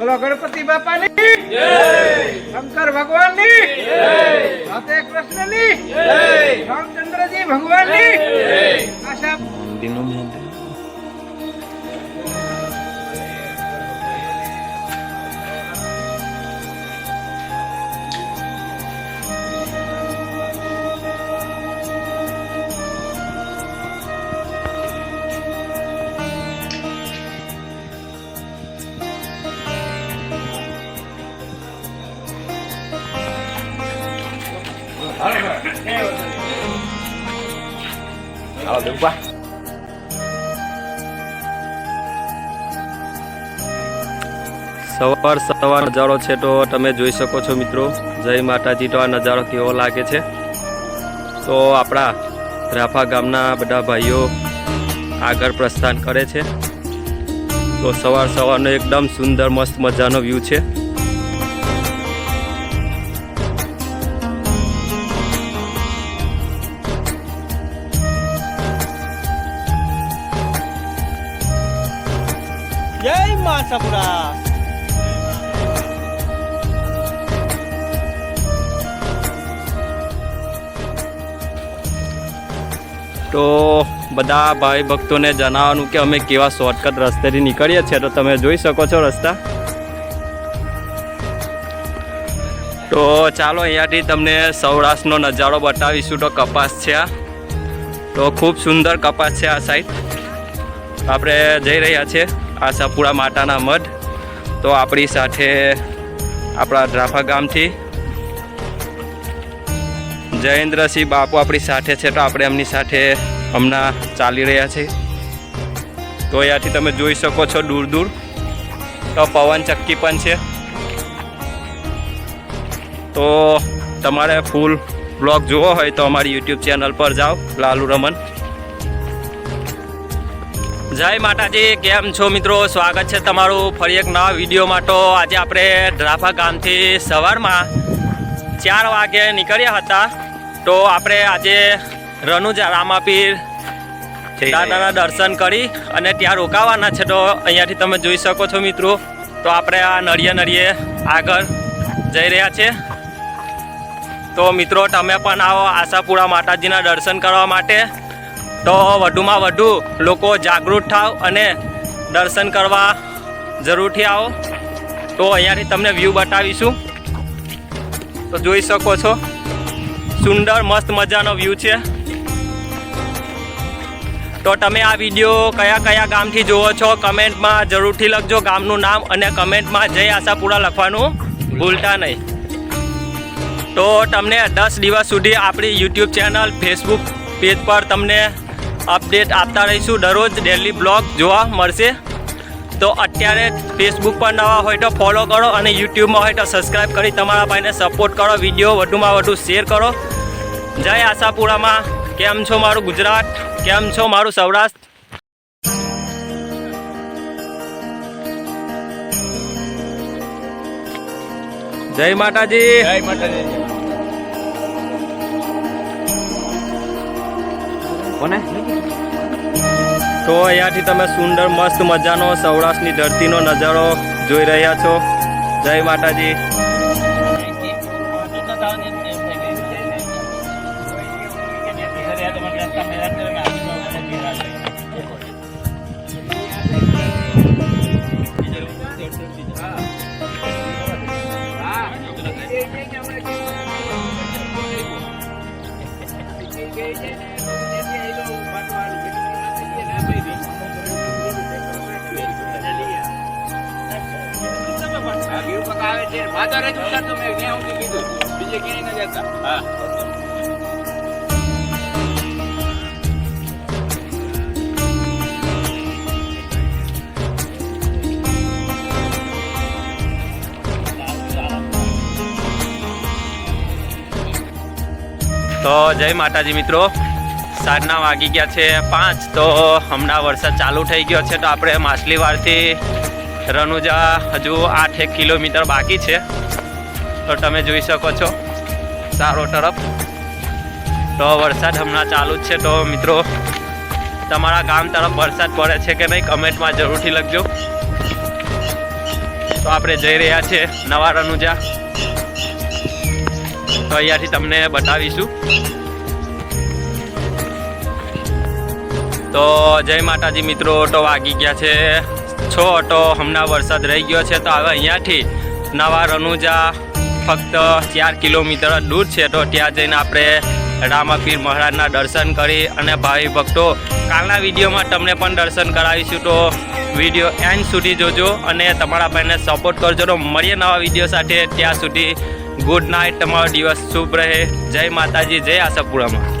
બોલો ગણપતિ બાપાની? શંકર ભગવાનની? રાધે કૃષ્ણની? રામચંદ્રજી ભગવાનની? આશા સવાર સવાર નજારો છે તો તમે જોઈ શકો છો મિત્રો. જય માતાજી તો આ નજારો કેવો લાગે છે? તો આપણા રાફા ગામના બધા ભાઈઓ આગળ પ્રસ્થાન કરે છે. તો સવાર સવારનો એકદમ સુંદર મસ્ત મજાનો વ્યૂ છે. જય મા તો બધા ભાઈ ભક્તોને જણાવવાનું કે અમે કેવા શોર્ટકટ રસ્તેથી નીકળીએ છીએ તો તમે જોઈ શકો છો રસ્તા. તો ચાલો અહીંયાથી તમને સૌરાષ્ટ્રનો નજારો બતાવીશું તો કપાસ છે આ. તો ખૂબ સુંદર કપાસ છે આ સાઈડ આપણે જઈ રહ્યા છીએ. આશાપુરા માતાના મઢ. તો આપણી સાથે આપણા ડ્રાફા ગામથી જયેન્દ્રસિંહ બાપુ આપણી સાથે છે તો આપણે એમની સાથે હમણાં ચાલી રહ્યા છે તો અહીંયાથી તમે જોઈ શકો છો દૂર દૂર. તો પવન ચક્કી પણ છે. તો તમારે ફૂલ બ્લોગ જોવો હોય તો અમારી યુટ્યુબ ચેનલ પર જાઓ, લાલુ રમન. જય માતાજી કેમ છો મિત્રો? સ્વાગત છે તમારું ફરી એક નવા વિડીયોમાં. તો આજે આપણે ડ્રાફા ગામથી સવારમાં ચાર વાગે નીકળ્યા હતા. તો આપણે આજે રનુજા રામાપીર દાદાના દર્શન કરી અને ત્યાં રોકાવાના છે. તો અહીંયાથી તમે જોઈ શકો છો મિત્રો. તો આપણે આ નળિયે નળિયે આગળ જઈ રહ્યા છે. તો મિત્રો તમે પણ આવો આશાપુરા માતાજીના દર્શન કરવા માટે. તો વધુમાં વધુ લોકો જાગૃત થાવ અને દર્શન કરવા જરૂરથી આવો. તો અહીંયાથી તમને વ્યૂ બતાવીશું. તો જોઈ શકો છો. સુંદર, મસ્ત મજાનો વ્યૂ છે. તો તમે આ વીડિયો કયા કયા ગામથી જુઓ છો, કમેન્ટમાં જરૂરથી લખજો ગામનું નામ અને કમેન્ટમાં જય આશાપુરા લખવાનું ભૂલતા નહીં. તો તમને દસ દિવસ સુધી આપણી યુટ્યુબ ચેનલ ફેસબુક પેજ પર તમને અપડેટ આપતા રહીશું. દરરોજ ડેલી બ્લોગ જોવા મળશે. તો અત્યારે ફેસબુક પર નવા હોય તો ફોલો કરો અને યુટ્યુબમાં હોય તો સબસ્ક્રાઈબ કરી તમારા ભાઈને સપોર્ટ કરો. વીડિયો વધુમાં વધુ શેર કરો. જય આશાપુરામાં. કેમ છો મારું ગુજરાત? કેમ છો મારું સૌરાષ્ટ્ર? જય માતાજી. જય માતાજી. કોને? તો અહીંયાથી તમે સુંદર મસ્ત મજાનો સૌરાષ્ટ્રની ધરતીનો નજારો જોઈ રહ્યા છો. જય માતાજી. તો જય માતાજી મિત્રો. સાંજના વાગી ગયા છે પાંચ, તો હમણાં વરસાદ ચાલુ થઈ ગયો છે, તો આપણે માછલીવાડથી રનુજા હજુ આઠ એક કિલોમીટર બાકી છે. તો તમે જોઈ શકો છો સારો તરફ. તો વરસાદ હમણાં ચાલુ જ છે. તો મિત્રો, તમારા ગામ તરફ વરસાદ પડે છે કે નહીં કમેન્ટમાં જરૂરથી લખજો. તો આપણે જઈ રહ્યા છીએ નવા રનુજા. તો અહીંયાથી તમને બતાવીશું. તો જય માતાજી મિત્રો, તો વાગી ગયા છે છો તો હમણાં વરસાદ રહી ગયો છે, તો હવે અહીંયાથી નવા રનુજા ફક્ત ચાર કિલોમીટર દૂર છે, તો ત્યાં જઈને આપણે રામાપીર મહારાજના દર્શન કરી અને ભાવિ ભક્તો, કાલના વિડીયોમાં તમને પણ દર્શન કરાવીશું, તો વીડિયો એન્ડ સુધી જોજો અને તમારા ભાઈને સપોર્ટ કરજો, તો મળીએ નવા વીડિયો સાથે, ત્યાં સુધી ગુડ નાઇટ, તમારો દિવસ શુભ રહે, જય માતાજી, જય આશાપુરામાં.